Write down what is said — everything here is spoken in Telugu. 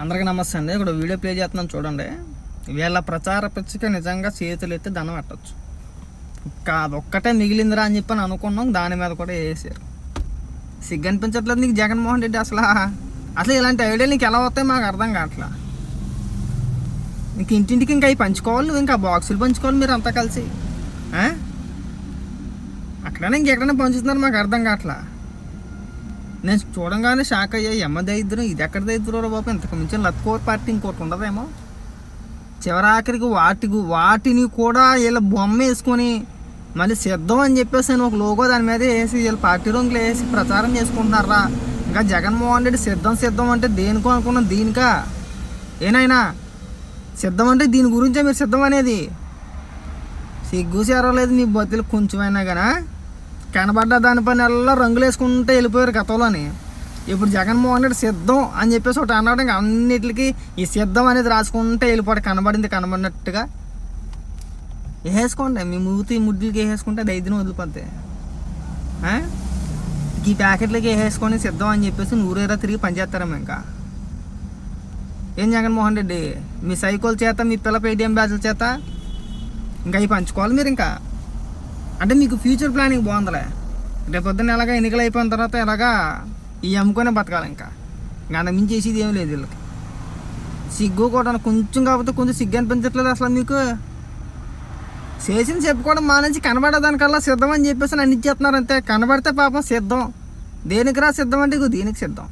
అందరికీ నమస్తే అండి. ఇక్కడ వీడియో ప్లే చేస్తున్నాను చూడండి. వీళ్ళ ప్రచార పిచ్చిక నిజంగా చేతులు ఎత్తి దండం పెట్టచ్చు. ఒక్కటే మిగిలిందిరా అని చెప్పి అని అనుకున్నాం. దాని మీద కూడా వేసారు. సిగ్గు అనిపించట్లేదు నీకు జగన్మోహన్ రెడ్డి అసలు? అసలు ఇలాంటి ఐడియాలు నీకు ఎలా వస్తాయి మాకు అర్థం కావట్లా? ఇంక ఇంటింటికి ఇంకా అవి పంచుకోవాలి నువ్వు ఇంకా బాక్సులు పంచుకోవాలి మీరు అంతా కలిసి. ఆ? అక్కడనే ఇంకెక్కడైనా పంచుతున్నారు మాకు అర్థం కావట్లా? నేను చూడంగానే షాక్ అయ్యా. ఎమ్మ దరిద్రం ఇది ఎక్కడ దరిద్రం బాబు? ఇంతకు మించిన లత్కోర్ పార్టీ ఇంకోటి ఉండదేమో. చివరాఖరికి వాటి వాటిని కూడా వీళ్ళ బొమ్మ వేసుకొని మళ్ళీ సిద్ధం అని చెప్పేసి అని ఒక లోగో దాని మీద వేసి వీళ్ళు పార్టీ రంగులు వేసి ప్రచారం చేసుకుంటున్నారా? ఇంకా జగన్మోహన్ రెడ్డి సిద్ధం సిద్ధం అంటే దేనికో అనుకున్నాం. దీనికా? ఏనాయనా సిద్ధం అంటే దీని గురించే మీరు సిద్ధం అనేది. సిగ్గు చేరలేదు మీ బతులు కొంచెమైనా కానీ కనబడ్డ దానిపైన ఎలా రంగులు వేసుకుంటే వెళ్ళిపోయారు గతంలోని. ఇప్పుడు జగన్మోహన్ రెడ్డి సిద్ధం అని చెప్పేసి ఒకటి అన్నాడు. ఇంకా అన్నిటికి ఈ సిద్ధం అనేది రాసుకుంటే వెళ్ళిపోవడం కనబడింది కనబడినట్టుగా. వేసుకోండి మీ మూతి ముడ్లకి వేసుకుంటే అది ఐదుని వదిలిపోతే ఈ ప్యాకెట్లకి వేసుకొని సిద్ధం అని చెప్పేసి నూరేరా తిరిగి పనిచేస్తారా ఇంకా. ఏం జగన్మోహన్ రెడ్డి? మీ సైకోల్ చేత మీ పిల్ల పేటిఎం బ్యాచ్ల చేత? ఇంకా అవి పంచుకోవాలి మీరు ఇంకా? అంటే మీకు ఫ్యూచర్ ప్లానింగ్ బాగుందిలే. రేపొద్దున పొద్దున్న ఎలాగా ఎన్నికలు అయిపోయిన తర్వాత ఎలాగా ఈ అమ్ముకొని బతకాలి ఇంకా. ఇంకా మించి చేసేది ఏం లేదు వీళ్ళకి. సిగ్గు కూడా కొంచెం కాకపోతే కొంచెం సిగ్గు అనిపించట్లేదు అసలు మీకు చేసింది చెప్పుకోవడం మానేసి కనబడేదానికల్లా సిద్ధం అని చెప్పేసి నన్ను ఇచ్చేస్తున్నారు అంతే. కనబడితే పాపం సిద్ధం. దేనికి రా సిద్ధం అంటే ఇగో దీనికి సిద్ధం.